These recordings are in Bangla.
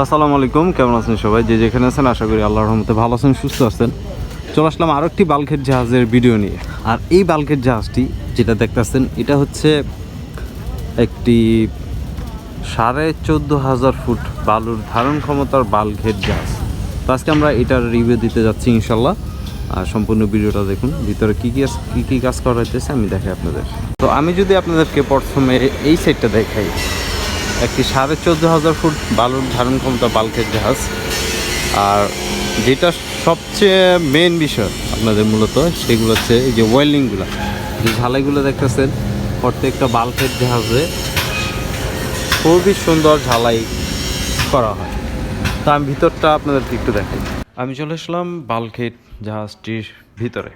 আসসালামু আলাইকুম, কেমন আছেন সবাই? যে যেখানে আছেন, আশা করি আল্লাহর রহমতে ভালো আছেন, সুস্থ আছেন। চলে আসলাম আরও একটি বাল্কের জাহাজের ভিডিও নিয়ে। আর এই বাল্কের জাহাজটি যেটা দেখতেছেন, এটা হচ্ছে একটি সাড়ে চোদ্দ হাজার ফুট বালুর ধারণ ক্ষমতার বাল্কের জাহাজ। তো আজকে আমরা এটার রিভিউ দিতে যাচ্ছি ইনশাল্লাহ আর সম্পূর্ণ ভিডিওটা দেখুন, ভিতরে কী কী কী কী কাজ করা হইতেছে, আমি দেখাই আপনাদের। তো আমি যদি আপনাদেরকে প্রথমে এই সাইডটা দেখাই। একটি সাড়ে চোদ্দ হাজার ফুট বালুর ধারণ ক্ষমতা বাল্কের জাহাজ। আর যেটা সবচেয়ে মেন বিষয় আপনাদের মূলত, সেগুলো হচ্ছে এই যে ওয়েল্ডিংগুলো যে ঝালাইগুলো দেখতেছেন, প্রত্যেকটা বাল্কের জাহাজে খুবই সুন্দর ঝালাই করা হয়। তা আমি ভিতরটা আপনাদেরকে একটু দেখাই। আমি চলে আসলাম বাল্কের জাহাজটির ভিতরে।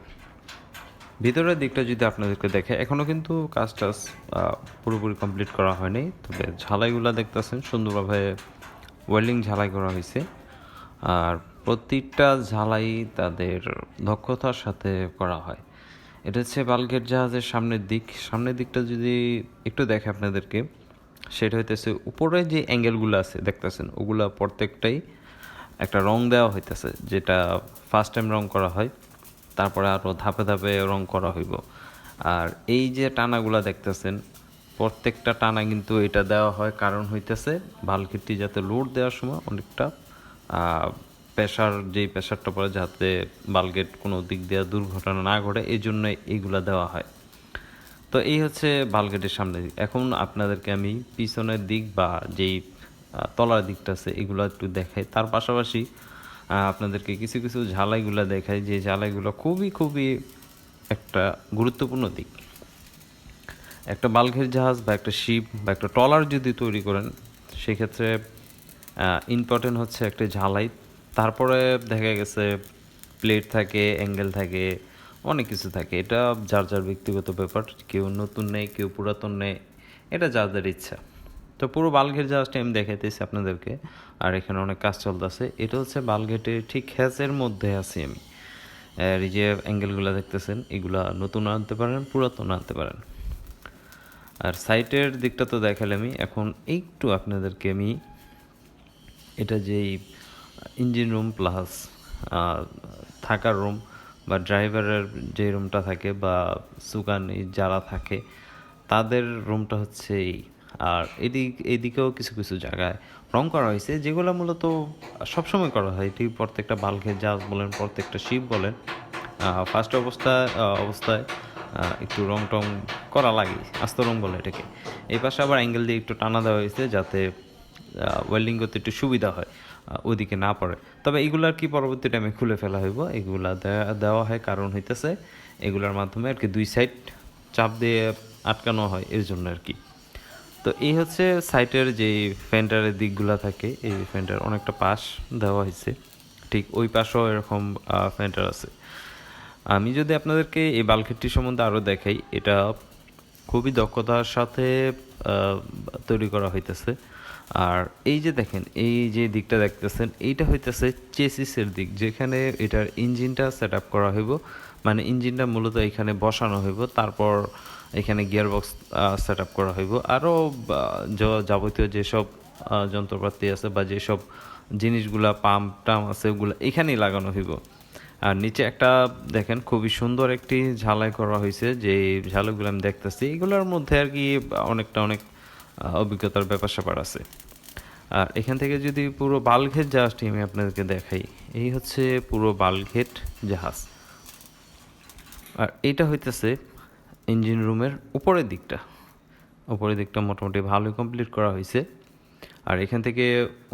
ভিতরের দিকটা যদি আপনাদেরকে দেখে এখনও কিন্তু কাজ টাজ পুরোপুরি কমপ্লিট করা হয়নি। তবে ঝালাইগুলো দেখতেছেন, সুন্দরভাবে ওয়েল্ডিং ঝালাই করা হয়েছে। আর প্রতিটা ঝালাই তাদের দক্ষতার সাথে করা হয়। এটা হচ্ছে বালগেট জাহাজের সামনের দিক। সামনের দিকটা যদি একটু দেখে আপনাদেরকে, সেটা হইতেছে উপরে যে অ্যাঙ্গেলগুলো আছে, দেখতেছেন, ওগুলা প্রত্যেকটাই একটা রং দেওয়া হইতেছে, যেটা ফার্স্ট টাইম রং করা হয়। তারপরে আরও ধাপে ধাপে রং করা হইব। আর এই যে টানাগুলা দেখতেছেন, প্রত্যেকটা টানা কিন্তু এটা দেওয়া হয়, কারণ হইতেছে বালকিটি যাতে লোড দেওয়ার সময় অনেকটা প্রেশার যেই প্রেশারটা পড়ে যাতে বালগেট কোনো দিক দিয়ে দুর্ঘটনা না ঘটে, এই জন্য এইগুলা দেওয়া হয়। তো এই হচ্ছে বালগেটের সামনের দিক এখন আপনাদেরকে আমি পিছনের দিক বা যেই তলার দিকটা আছে, এগুলো একটু দেখাই। তার পাশাপাশি আপনাদেরকে কিছু কিছু ঝালাইগুলো দেখাই, যে ঝালাইগুলো খুবই খুবই একটা গুরুত্বপূর্ণ দিক। একটা বাল্কের জাহাজ বা একটা শিপ বা একটা ট্রলার যদি তৈরি করেন, সেক্ষেত্রে ইম্পর্টেন্ট হচ্ছে একটা ঝালাই। তারপরে দেখা গেছে প্লেট থাকে অ্যাঙ্গেল থাকে, অনেক কিছু থাকে। এটা যার যার ব্যক্তিগত ব্যাপার, কেউ নতুন নেই, কেউ পুরাতন নেই, এটা যার ইচ্ছা। তো পুরো বালঘেট জাহাজটা আমি দেখাইতেছি আপনাদেরকে। আর এখানে অনেক কাজ চলতেছে। এটা হচ্ছে বালঘেটের ঠিক হ্যাচের মধ্যে আছি আমি। আর এই যে অ্যাঙ্গেলগুলো দেখতেছেন, এগুলা নতুন আনতে পারেন, পুরাতন আনতে পারেন। আর সাইটের দিকটা তো দেখালে আমি এখন একটু আপনাদেরকে আমি এটা যেই ইঞ্জিন রুম প্লাস থাকার রুম বা ড্রাইভারের যে রুমটা থাকে বা সুকানি যারা থাকে, তাদের রুমটা হচ্ছে এই আর এদিক এদিকেও কিছু কিছু জায়গায় রং করা হয়েছে যেগুলো মূলত সবসময় করা হয়। এটি প্রত্যেকটা বাল্কের জাহাজ বলেন প্রত্যেকটা শিপ বলেন। ফার্স্ট অবস্থায় অবস্থায় একটু রং টং করা লাগে আস্ত রং বলে এটাকে। এই পাশে আবার অ্যাঙ্গেল দিয়ে একটু টানা দেওয়া হয়েছে যাতে ওয়েল্ডিং করতে একটু সুবিধা হয় আহ, ওইদিকে না পড়ে। তবে এগুলার কি পরবর্তী টাইমে খুলে ফেলা হইব এগুলা দেওয়া হয় কারণ হইতেছে এগুলার মাধ্যমে আর কি দুই সাইড চাপ দিয়ে আটকানো হয় এর জন্য আর কি। তো এই হচ্ছে সাইটের যে ফেন্টারের দিকগুলা থাকে, এই ফেন্টার অনেকটা পাশ দেওয়া হয়েছে। ঠিক ওই পাশেও এরকম ফেন্টার আছে। আমি যদি আপনাদেরকে এই বালকেটটি সম্বন্ধে আরও দেখাই, এটা খুবই দক্ষতার সাথে তৈরি করা হইতেছে। আর এই যে দেখেন, এই যে দিকটা দেখতেছেন, এইটা হইতেছে চেসিসের দিক, যেখানে এটার ইঞ্জিনটা সেট আপ করা হইব। মানে ইঞ্জিনটা মূলত এখানে বসানো হইব, তারপর এখানে গিয়ার বক্স সেট আপ করা হইব। আরও যাবতীয় যেসব যন্ত্রপাতি আছে বা যেসব জিনিসগুলা পাম্প টাম আছে, ওগুলো এখানেই লাগানো হইব। আর নিচে একটা, দেখেন, খুবই সুন্দর একটি ঝালাই করা হয়েছে যে ঝালাইগুলো আমি দেখতেছি। এগুলোর মধ্যে আর কি অনেকটা অনেক অভিজ্ঞতার ব্যাপার স্যাপার আছে। আর এখান থেকে যদি পুরো বালঘেট জাহাজটি আমি আপনাদেরকে দেখাই, এই হচ্ছে পুরো বালঘেট জাহাজ। আর এইটা হইতেছে ইঞ্জিন রুমের উপরের দিকটা। উপরের দিকটা মোটামুটি ভালোই কমপ্লিট করা হয়েছে। আর এখান থেকে,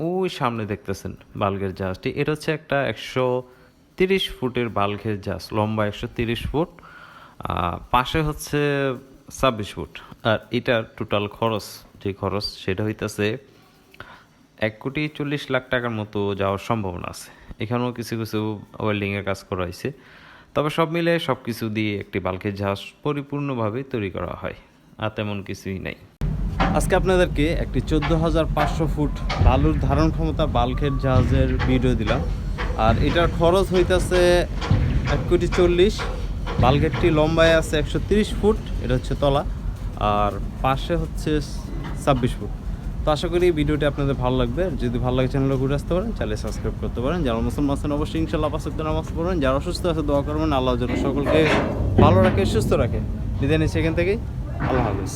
ওই সামনে দেখতেছেন বাল্গের জাহাজটি। এটা হচ্ছে একটা একশো তিরিশ ফুটের বাল্গের জাহাজ, লম্বা একশো তিরিশ ফুট। পাশে হচ্ছে ছাব্বিশ ফুট। আর এটার টোটাল খরচ, যে খরচ সেটা হইতেছে এক কোটি চল্লিশ লাখ টাকার মতো যাওয়ার সম্ভাবনা আছে। এখানেও কিছু কিছু ওয়েল্ডিংয়ের কাজ করা হয়েছে। তবে সব মিলে সব কিছু দিয়ে একটি বাল্কের জাহাজ পরিপূর্ণভাবে তৈরি করা হয়, আর তেমন কিছুই নাই। আজকে আপনাদেরকে একটি চোদ্দ হাজার পাঁচশো ফুট বালুর ধারণ ক্ষমতা বাল্কের জাহাজের ভিডিও দিলাম। আর এটার খরচ হইতাছে এক কোটি চল্লিশ বালগেটটি লম্বায় আছে একশো ফুট, এটা হচ্ছে তলা, আর পাশে হচ্ছে ছাব্বিশ ফুট। তো আশা করি ভিডিওটি আপনাদের ভালো লাগবে। যদি ভালো লাগে চ্যানেলে ঘুরে আসতে পারেন চ্যানেল সাবস্ক্রাইব করতে পারেন। যারা মুসলমান আছেন, অবশ্যই ইনশাল্লাহ পাঁচ ওয়াক্ত নামাজ পড়বেন। যারা অসুস্থ আছে, দোয়া করবেন। আল্লাহ যেন সকলকে ভালো রাখে, সুস্থ রাখে। বিদায় নিচ্ছি এখান থেকেই। আল্লাহ হাফিজ।